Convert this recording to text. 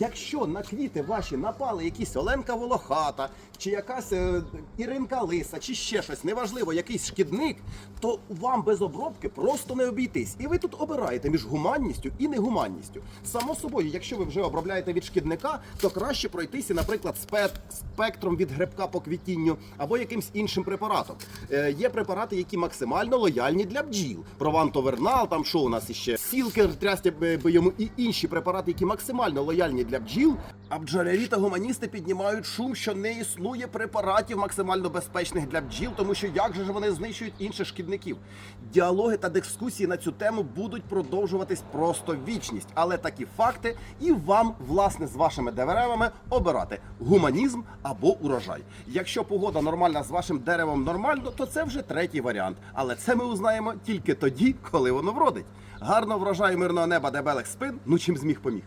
Якщо на квіти ваші напали якісь Оленка Волохата, чи якась е, Іринка Лиса, чи ще щось, неважливо, якийсь шкідник, то вам без обробки просто не обійтись. І ви тут обираєте між гуманністю і негуманністю. Само собою, якщо ви вже обробляєте від шкідника, то краще пройтися, наприклад, спе- спектром від грибка по квітінню або якимсь іншим препаратом. Е, є препарати, які максимально лояльні для бджіл. Провантовернал, там що у нас іще сілкер, трястя б- б йому і інші препарати, які максимально лояльні для бджіл. А бджолярі та гуманісти піднімають шум, що не існує препаратів максимально безпечних для бджіл, тому що як же ж вони знищують інших шкідників? Діалоги та дискусії на цю тему будуть продовжуватись просто вічність, але такі факти і вам, власне, з вашими деревами обирати гуманізм або урожай. Якщо погода нормальна з вашим деревом нормально, то це вже третій варіант. Але це ми узнаємо тільки тоді, коли воно вродить. Гарно врожаю мирного неба, дебелих спин. Ну чим зміг поміг.